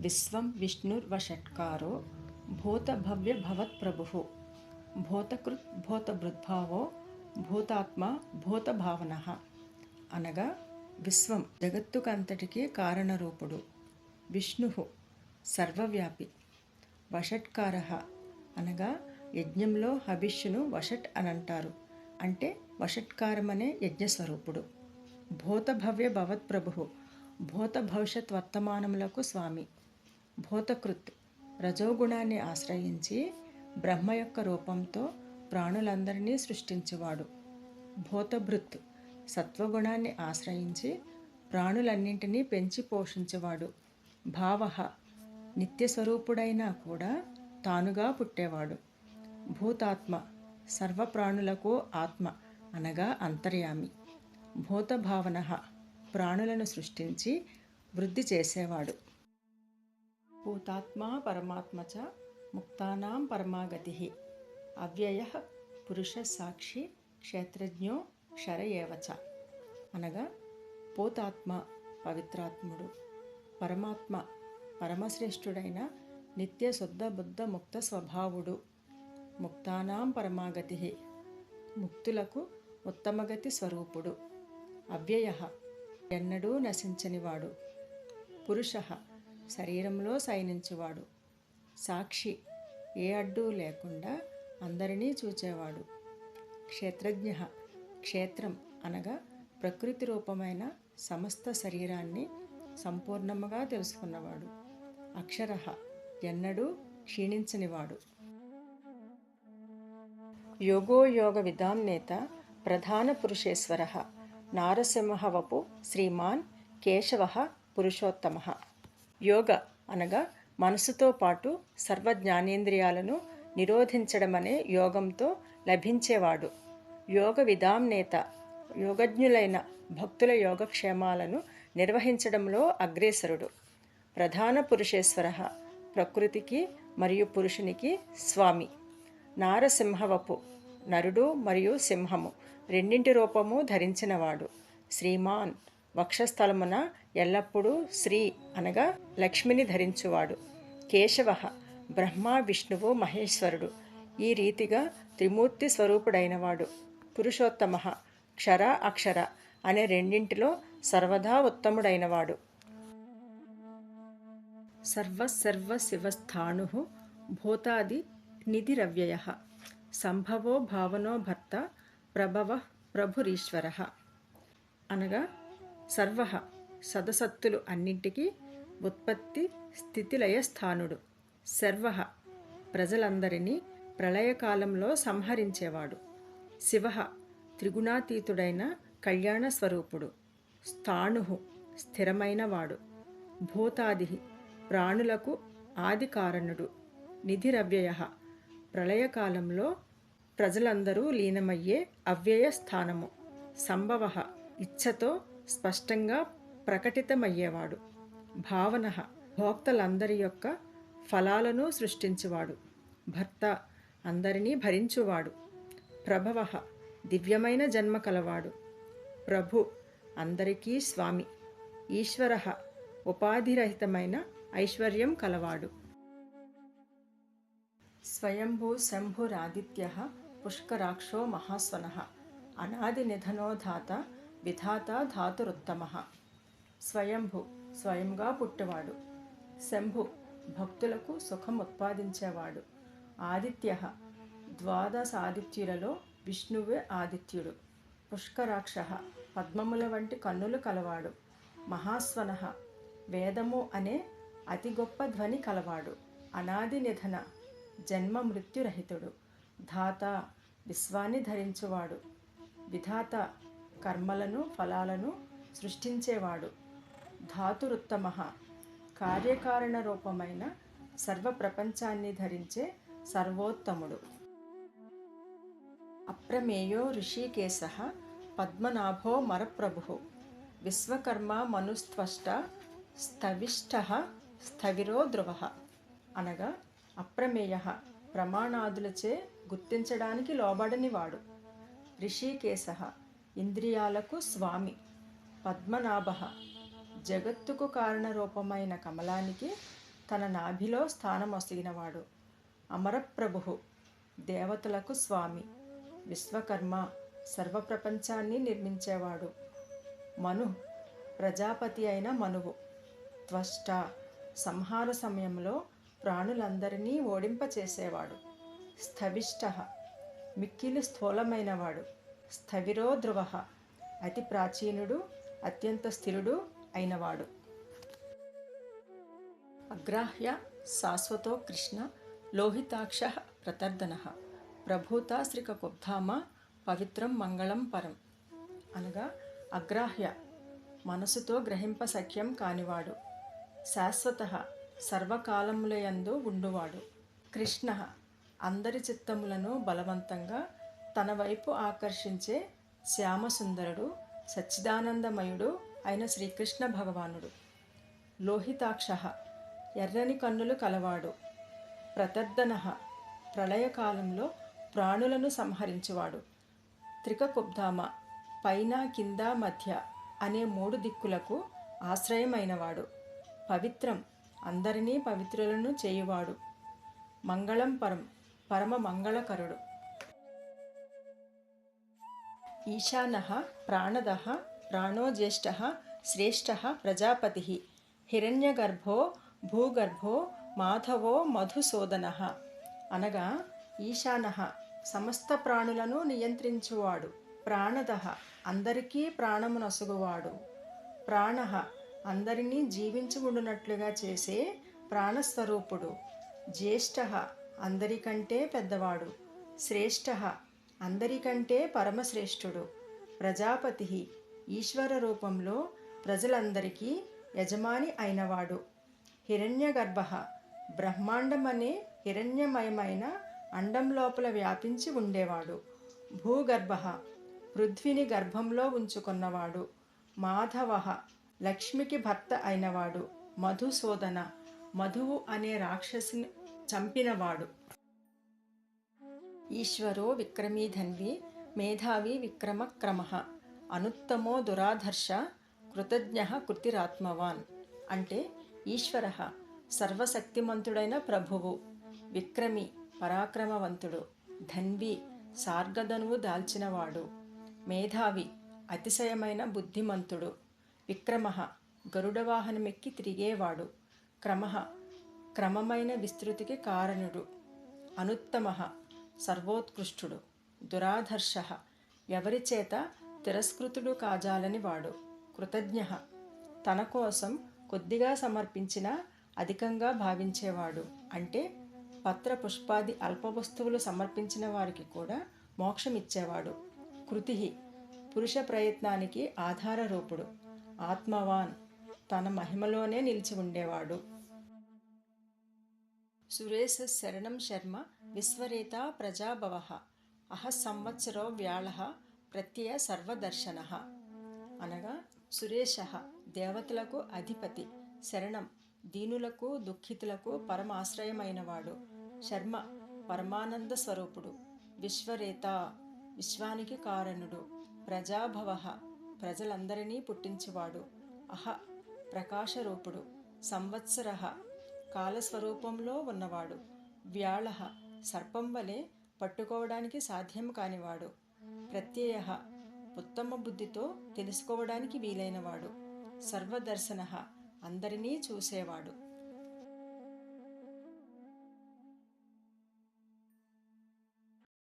విశ్వం విష్ణుర్వషట్కారో భూతభవ్య భవత్ప్రభు భూతకృత్ భూతభృద్భావో భూతాత్మ భూతభావన. అనగా విశ్వం జగత్తుకంతటికీ కారణరూపుడు విష్ణు సర్వవ్యాపి వషట్కార. అనగా యజ్ఞంలో హవిష్యును వషట్ అని అంటారు అంటే వషట్కారమనే యజ్ఞస్వరూపుడు. భూతభవ్య భవత్ప్రభు భూత భవిష్యత్ వర్తమానములకు స్వామి. భూతకృత్ రజోగుణాన్ని ఆశ్రయించి బ్రహ్మ యొక్క రూపంతో ప్రాణులందరినీ సృష్టించేవాడు. భూతభృత్ సత్వగుణాన్ని ఆశ్రయించి ప్రాణులన్నింటినీ పెంచి పోషించేవాడు. భావ నిత్యస్వరూపుడైనా కూడా తానుగా పుట్టేవాడు. భూతాత్మ సర్వప్రాణులకు ఆత్మ అనగా అంతర్యామి. భూతభావన ప్రాణులను సృష్టించి వృద్ధి చేసేవాడు. భూతాత్మ పరమాత్మ చ ముక్తానాం పరమాగతి అవ్యయ పురుష సాక్షి క్షేత్రజ్ఞో క్షరయేవచ ఏవచ అనగా భూతాత్మ పవిత్రాత్ముడు పరమాత్మ పరమశ్రేష్ఠుడైన నిత్య శుద్ధ బుద్ధ ముక్త స్వభావుడు ముక్తానాం పరమాగతి ముక్తులకు ఉత్తమగతి స్వరూపుడు అవ్యయ ఎన్నడూ నశించనివాడు పురుష శరీరంలో శయనించువాడు. సాక్షి ఏ అడ్డు లేకుండా అందరినీ చూచేవాడు. క్షేత్రజ్ఞ క్షేత్రం అనగా ప్రకృతి రూపమైన సమస్త శరీరాన్ని సంపూర్ణముగా తెలుసుకున్నవాడు. అక్షర ఎన్నడూ క్షీణించనివాడు. యోగోయోగ విధాన్నేత నేత ప్రధాన పురుషేశ్వర నారసింహవపు శ్రీమాన్ కేశవ పురుషోత్తమ. యోగ అనగా మనసుతో పాటు సర్వ జ్ఞానేంద్రియాలను నిరోధించడమనే యోగంతో లభించేవాడు. యోగ విధాం నేత యోగజ్ఞులైన భక్తుల యోగక్షేమాలను నిర్వహించడంలో అగ్రేసరుడు. ప్రధాన పురుషేశ్వర ప్రకృతికి మరియు పురుషునికి స్వామి. నారసింహవపు నరుడు మరియు సింహము రెండింటి రూపము ధరించినవాడు. శ్రీమాన్ వక్షస్థలమున ఎల్లప్పుడూ శ్రీ అనగా లక్ష్మిని ధరించువాడు. కేశవ బ్రహ్మ విష్ణువు మహేశ్వరుడు. ఈ రీతిగా త్రిమూర్తి స్వరూపుడైనవాడు. పురుషోత్తమ క్షర అక్షర అనే రెండింటిలో సర్వదా ఉత్తముడైనవాడు. సర్వసర్వ శివస్థాణు భూతాది నిధిరవ్యయ. సంభవో భావనో భర్త ప్రభవ ప్రభురీశ్వర. అనగా సర్వ సదసత్తులు అన్నింటికీ ఉత్పత్తి స్థితిలయ స్థానుడు. సర్వ ప్రజలందరినీ ప్రళయకాలంలో సంహరించేవాడు. శివ త్రిగుణాతీతుడైన కళ్యాణ స్వరూపుడు. స్థాణు స్థిరమైనవాడు. భూతాది ప్రాణులకు ఆదికారణుడు. నిధిరవ్యయ ప్రళయకాలంలో ప్రజలందరూ లీనమయ్యే అవ్యయ స్థానము సంభవ ఇచ్ఛతో స్పష్టంగా ప్రకటితమయ్యేవాడు. భావన భోక్తలందరి యొక్క ఫలాలను సృష్టించువాడు. భర్త అందరినీ భరించువాడు. ప్రభవ దివ్యమైన జన్మ కలవాడు. ప్రభు అందరికీ స్వామి. ఈశ్వర ఉపాధిరహితమైన ఐశ్వర్యం కలవాడు. స్వయంభూ శంభురాదిత్య పుష్కరాక్షో మహాస్వన. అనాది నిధనోధాత విధాత ధాతురుత్తమ. స్వయంభు స్వయంగా పుట్టవాడు. శంభు భక్తులకు సుఖం ఉత్పాదించేవాడు. ఆదిత్య ద్వాదశాదిత్యులలో విష్ణువే ఆదిత్యుడు. పుష్కరాక్ష పద్మముల వంటి కన్నులు కలవాడు. మహాస్వన వేదము అనే అతి గొప్ప ధ్వని కలవాడు. అనాది నిధన జన్మ మృత్యురహితుడు. ధాత విశ్వాన్ని ధరించువాడు. విధాత కర్మలను ఫలాలను సృష్టించేవాడు. ధాతురుత్తమ. కార్యకారణ రూపమైన సర్వ ప్రపంచాన్ని ధరించే సర్వోత్తముడు. అప్రమేయో ఋషికేశ. పద్మనాభో మరప్రభు. విశ్వకర్మ మనుస్త్వష్ట. స్థవిష్ట. స్థవిరో ధ్రువ. అనగా అప్రమేయ. ప్రమాణాదులచే గుర్తించడానికి లోబడనివాడు. ఋషికేశ. ఇంద్రియాలకు స్వామి. పద్మనాభ. జగత్తుకు కారణరూపమైన కమలానికి తన నాభిలో స్థానమొసిగినవాడు అమరప్రభు. దేవతలకు స్వామి. విశ్వకర్మ. సర్వప్రపంచాన్ని నిర్మించేవాడు. మను. ప్రజాపతి అయిన మనువు. త్వష్ట. సంహార సమయంలో ప్రాణులందరినీ ఓడింపచేసేవాడు. స్థవిష్ట. మిక్కిలి స్థూలమైనవాడు. స్థవిరో ధ్రువ అతి ప్రాచీనుడు అత్యంత స్థిరుడు అయినవాడు. అగ్రాహ్య శాశ్వతో కృష్ణ లోహితాక్ష ప్రతర్దన. ప్రభూతాశ్రికకుబ్ధామ పవిత్రం మంగళం పరం. అనగా అగ్రాహ్య మనసుతో గ్రహింప సఖ్యం కానివాడు. శాశ్వత సర్వకాలములయందు ఉండువాడు. కృష్ణ అందరి చిత్తములను బలవంతంగా తన వైపు ఆకర్షించే శ్యామసుందరుడు సచ్చిదానందమయుడు అయిన శ్రీకృష్ణ భగవానుడు. లోహితాక్ష ఎర్రని కన్నులు కలవాడు. ప్రతర్దన ప్రళయకాలంలో ప్రాణులను సంహరించువాడు. త్రికకుబ్ధామ పైన కింద మధ్య అనే మూడు దిక్కులకు ఆశ్రయమైనవాడు. పవిత్రం అందరినీ పవిత్రులను చేయువాడు. మంగళం పరం పరమ మంగళకరుడు. ఈశాన ప్రాణద ప్రాణో జ్యేష్ఠ శ్రేష్ఠ ప్రజాపతి హిరణ్యగర్భో భూగర్భో మాధవో మధుసూదన. అనగా ఈశాన సమస్త ప్రాణులను నియంత్రించువాడు. ప్రాణద అందరికీ ప్రాణము నసుగువాడు ప్రాణ అందరినీ జీవించి ఉండునట్లుగా చేసే ప్రాణస్వరూపుడు. జ్యేష్ఠ అందరికంటే పెద్దవాడు. శ్రేష్ఠ అందరికంటే పరమశ్రేష్ఠుడు ప్రజాపతి ఈశ్వర రూపంలో ప్రజలందరికీ యజమాని అయినవాడు. హిరణ్యగర్భ బ్రహ్మాండమనే హిరణ్యమయమైన అండం లోపల వ్యాపించి ఉండేవాడు. భూగర్భ పృథ్వీని గర్భంలో ఉంచుకున్నవాడు. మాధవ లక్ష్మికి భర్త అయినవాడు. మధుసూదన మధువు అనే రాక్షసిని చంపినవాడు. ఈశ్వరో విక్రమీ ధన్వి మేధావి విక్రమక్రమ అనుత్తమో దురాధర్ష కృతజ్ఞ కృతిరాత్మవాన్. అంటే ఈశ్వర సర్వశక్తిమంతుడైన ప్రభువు విక్రమి పరాక్రమవంతుడు ధన్వి సార్గధనువు దాల్చినవాడు మేధావి అతిశయమైన బుద్ధిమంతుడు విక్రమ గరుడవాహనమెక్కి తిరిగేవాడు క్రమ క్రమమైన విస్తృతికి కారణుడు అనుత్తమ సర్వోత్కృష్టుడు. దురాధర్ష. ఎవరి చేత తిరస్కృతుడు కాజాలని వాడు. కృతజ్ఞ. తన కోసం కొద్దిగా సమర్పించిన అధికంగా భావించేవాడు. అంటే పత్ర పుష్పాది అల్ప వస్తువులు సమర్పించిన వారికి కూడా మోక్షం ఇచ్చేవాడు కృతి పురుష ప్రయత్నానికి ఆధార రూపుడు ఆత్మవాన్. తన మహిమలోనే నిలిచి ఉండేవాడు. సురేశ శరణం శర్మ విశ్వరేత ప్రజాభవ. అహ సంవత్సరో వ్యాళ ప్రత్యయ సర్వదర్శన. అనగా సురేష దేవతలకు అధిపతి శరణం దీనులకు దుఃఖితులకు పరమాశ్రయమైనవాడు. శర్మ పరమానంద స్వరూపుడు. విశ్వరేత విశ్వానికి కారణుడు. ప్రజాభవ ప్రజలందరినీ పుట్టించువాడు. అహ ప్రకాశరూపుడు. సంవత్సర కాలస్వరూపంలో ఉన్నవాడు. వ్యాళ సర్పం వలె పట్టుకోవడానికి సాధ్యం కానివాడు. ప్రత్యయ ఉత్తమ బుద్ధితో తెలుసుకోవడానికి వీలైనవాడు. సర్వదర్శన అందరినీ చూసేవాడు.